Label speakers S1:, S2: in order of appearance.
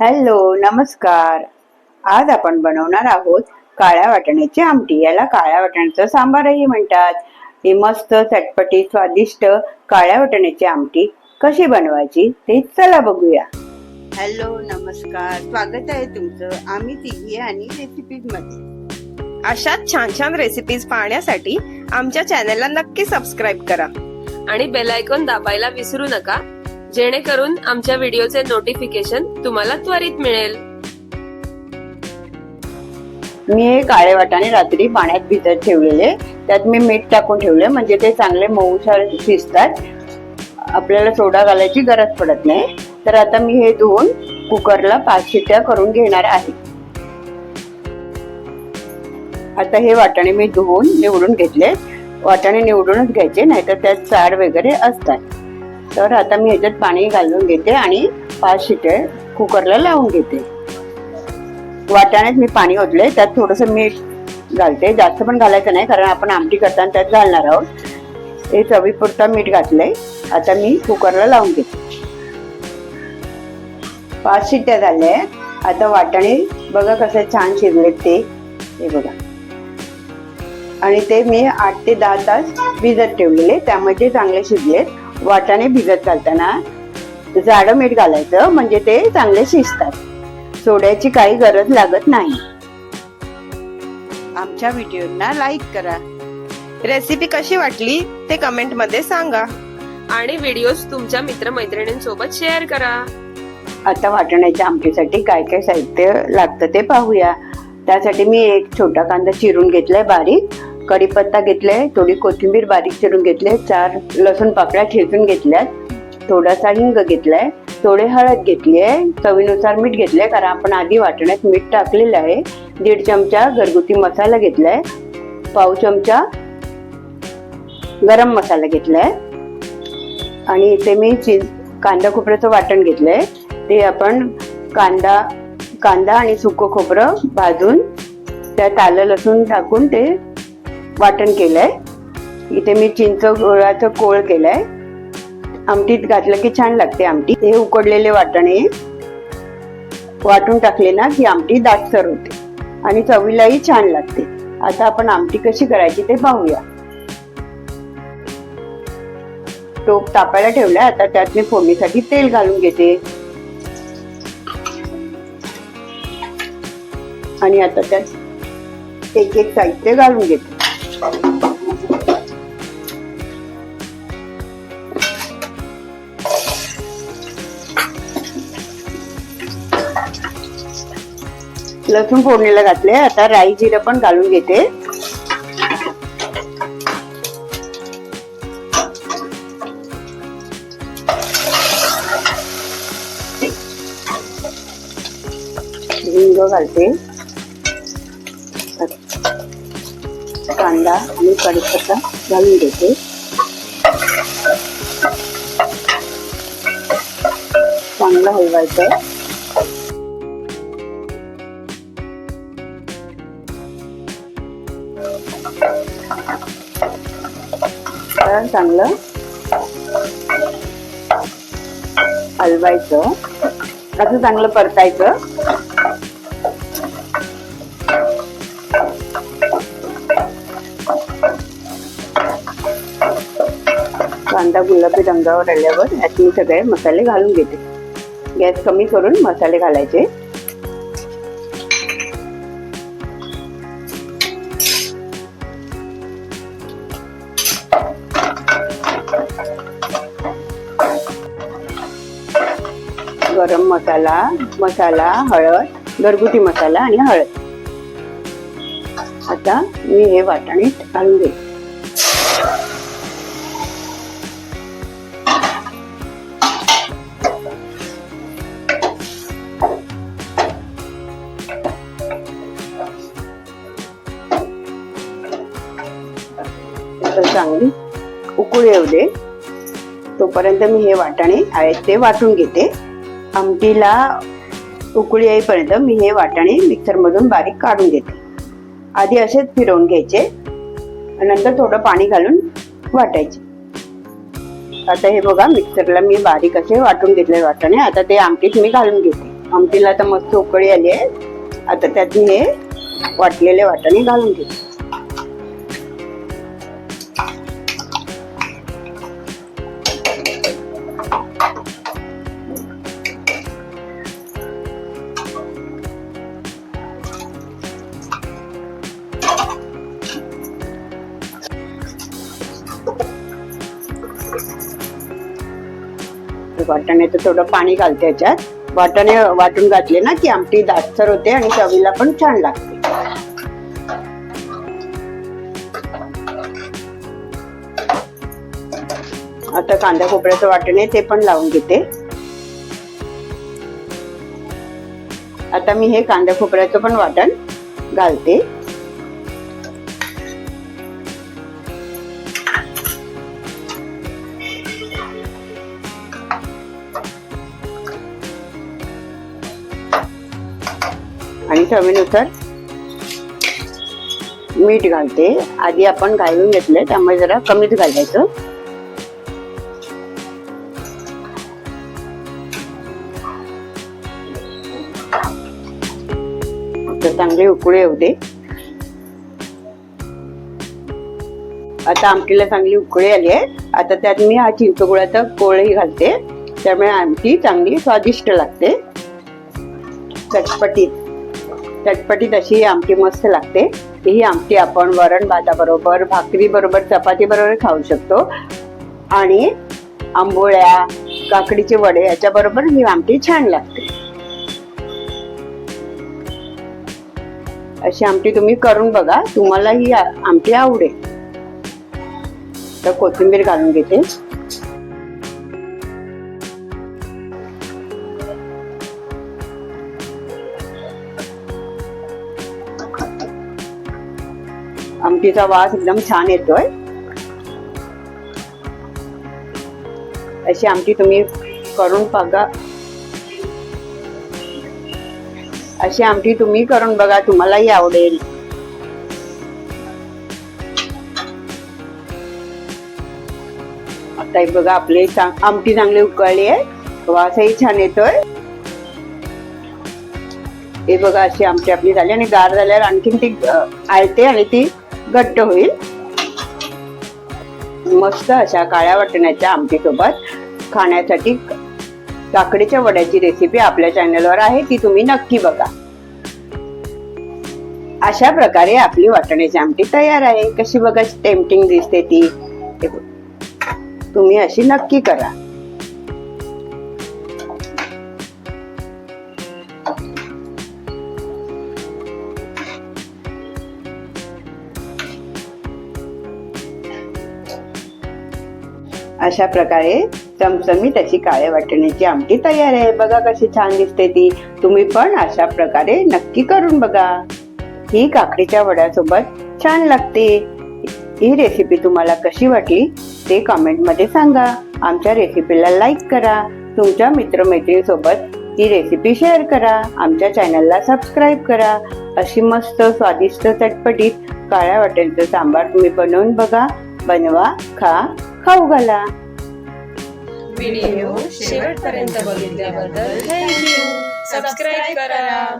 S1: Hello नमस्कार. आज आपण बनवणार आहोत काळ्या वाटाण्याची आमटी. याला काळ्या वाटाण्याचं सांबारही म्हणतात. ही मस्त चटपटी स्वादिष्ट काळ्या वाटाण्याची आमटी कशी बनवायची ते चला बघूया. हॅलो नमस्कार. स्वागत आहे तुमचं आम्ही तिघी आणि रेसिपीजमध्ये
S2: अशाच छान छान रेसिपीज पाहण्यासाठी आमच्या चॅनलला नक्की सबस्क्राईब करा. आणि बेल आयकॉन दाबायला विसरू नका. जेणेकरून आमच्या व्हिडिओचे नोटिफिकेशन तुम्हाला त्वरित मिळेल.
S1: मी हे काळे वाटाणे रात्री पाण्यात भिजत ठेवलेले त्यात मी मीठ टाकून ठेवले म्हणजे ते चांगले मऊसार शिजतात आपल्याला सोडा घालायची गरज पडत नाही. तर आता मी हे धुवून कुकरला पाच शिट्ट्या करून घेणार आहे. आता हे वाटाणे मी धुवून निवडून घेतले. वाटाणे निवडूनच घ्यायचे नाहीतर त्यात चाड वगैरे असतात. तर आता मी ह्याच्यात पाणी घालून घेते आणि पाच शिट्टे कुकरला लावून घेते. वाटाण्यात मी पाणी ओतले त्यात थोडस मीठ घालते. जास्त पण घालायचं नाही कारण आपण आमटी करताना त्यात घालणार आहोत. ते चवीपुरता मीठ घातलंय. आता मी कुकरला लावून घेते. पाच शिट्ट्या झाल्या आता वाटाणे बघा कसे छान शिजलेत ते. हे बघा. आणि ते मी आठ ते दहा तास भिजत ठेवलेले त्यामध्ये चांगले शिजलेत. वाटाणे भिजत घालताना जाडं मीठ घालायचं म्हणजे ते चांगले शिजतात. सोड्याची काही गरज लागत नाही. आमच्या व्हिडिओना लाईक करा.
S2: रेसिपी कशी वाटली ते कमेंटमध्ये सांगा. आणि व्हिडिओज तुमच्या मित्रमैत्रिणींसोबत शेअर करा.
S1: आता वाटण्याच्या आमटीसाठी काय काय साहित्य लागतं ते पाहूया. त्यासाठी मी एक छोटा कांदा चिरून घेतलाय बारीक. कढीपत्ता घेतलाय थोडी कोथिंबीर बारीक चिरून घेतले चार लसूण पाकळ्या ठेचून घेतल्यात थोडासा हिंग घेतलाय थोडे हळद घेतली आहे चवीनुसार मीठ घेतलंय कारण आपण आधी वाटण्यात मीठ टाकलेलं आहे. दीड चमचा घरगुती मसाला घेतलाय पाव चमचा गरम मसाला घेतलाय. आणि इथे मी चीज कांदा खोबऱ्याचं वाटण घेतलंय. ते आपण कांदा कांदा आणि सुकं खोबरं भाजून त्यात आलं लसूण टाकून ते वाटण केलंय. इथे मी चिंच गोळाचं कोळ केलंय. आमटीत घातलं की छान लागते आमटी. हे उकडलेले वाटणे वाटून टाकले ना की आमटी दाटसर होते. आणि चवीलाही छान लागते. आता आपण आमटी कशी करायची ते पाहूया. टोप तापायला ठेवलाय. आता त्यात मी फोडणीसाठी तेल घालून घेते. आणि आता त्यात एक एक साहित्य घालून घेते. लसूण फोडणीला घातले. आता राई जिरं पण घालून घेते. हिंग घालते. कांदा आणि कडीपत्ता घालून देते चांगलं हलवायचं. चांगलं हलवायचं. असं चांगलं परतायचं. कांदा गुलाबी रंगावर आल्यावर यात मी सगळे मसाले घालून घेते. गॅस कमी करून मसाले घालायचे. गरम मसाला मसाला हळद घरगुती मसाला आणि हळद. आता मी हे वाटाणे घालून देते उकळी दे तोपर्यंत मी हे वाटाणे आहेत ते वाटून घेते. आमटीला उकळी येईपर्यंत मी हे वाटाणे मिक्सरमधून बारीक काढून घेते. आधी असेच फिरवून घ्यायचे. नंतर थोडं पाणी घालून वाटायचे. आता हे बघा मिक्सरला मी बारीक असे वाटून घेतले वाटाणे. आता ते आमटीत मी घालून घेते. आमटीला आता मस्त उकळी आली आहे. आता त्यात मी हे वाटलेले वाटाणे घालून घेते. वाटाण्याचं थोडं पाणी घालते याच्यात. वाटाणे वाटून घातले ना की आमटी दाटसर होते आणि चवीला पण छान लागते. आता कांदा खोबऱ्याचं वाटणे ते पण लावून घेते. आता मी हे कांदा खोबऱ्याचं पण वाटण घालते. आणि चवीनुसार मीठ घालते. आधी आपण घालून घेतले त्यामुळे जरा कमीच घालायचं. चांगले उकळी येऊ दे आता आमटीला चांगली उकळी आली आहे. आता त्यात मी हा चिंचगुळाचा कोळही घालते. त्यामुळे आमटी चांगली स्वादिष्ट लागते. चटपटीत. चटपटीत अशी ही आमटी मस्त लागते. ही आमटी आपण वरण भाताबरोबर भाकरी बरोबर चपाती बरोबर खाऊ शकतो. आणि आंबोळ्या काकडीचे वडे याच्या बरोबर ही आमटी छान लागते. अशी आमटी तुम्ही करून बघा. तुम्हाला ही आमटी आवडेल. तर कोथिंबीर घालून घेते. आमटीचा वास एकदम छान येतोय. अशी आमटी तुम्ही करून बघा. अशी आमटी तुम्ही करून बघा तुम्हालाही आवडेल. आता हे बघा आपली आमटी चांगली उकळली आहे. वासही छान येतोय. हे बघा अशी आमटी आपली झाली आणि गार झाल्यावर आणखीन ती आळते आणि ती घट्ट होईल. मस्त अशा काळ्या वाटण्याच्या आमटी सोबत खाण्यासाठी काकडीच्या वड्याची रेसिपी आपल्या चॅनलवर आहे ती तुम्ही नक्की बघा. अशा प्रकारे आपली वाटण्याची आमटी तयार आहे. कशी बघा टेम्पटिंग दिसते ती. तुम्ही अशी नक्की करा. अशा प्रकारे चमचमीत अशी काळ्या वाटण्याची आमटी तयार आहे. बघा कशी छान दिसते ती. तुम्ही पण अशा प्रकारे नक्की करून बघा. ही काकडीच्या वड्यासोबत छान लागते. ही रेसिपी तुम्हाला कशी वाटली ते कमेंटमध्ये सांगा. आमच्या रेसिपीला लाईक करा. तुमच्या मित्रमैत्रिणीसोबत ही रेसिपी शेअर करा. आमच्या चॅनलला सबस्क्राईब करा. अशी मस्त स्वादिष्ट चटपटीत काळ्या वाटेलचं सांबार तुम्ही बनवून बघा. बनवा खा. खाऊ घाला.
S2: व्हिडिओ शेवटपर्यंत बघितल्याबद्दल थँक्यू सबस्क्राईब करा.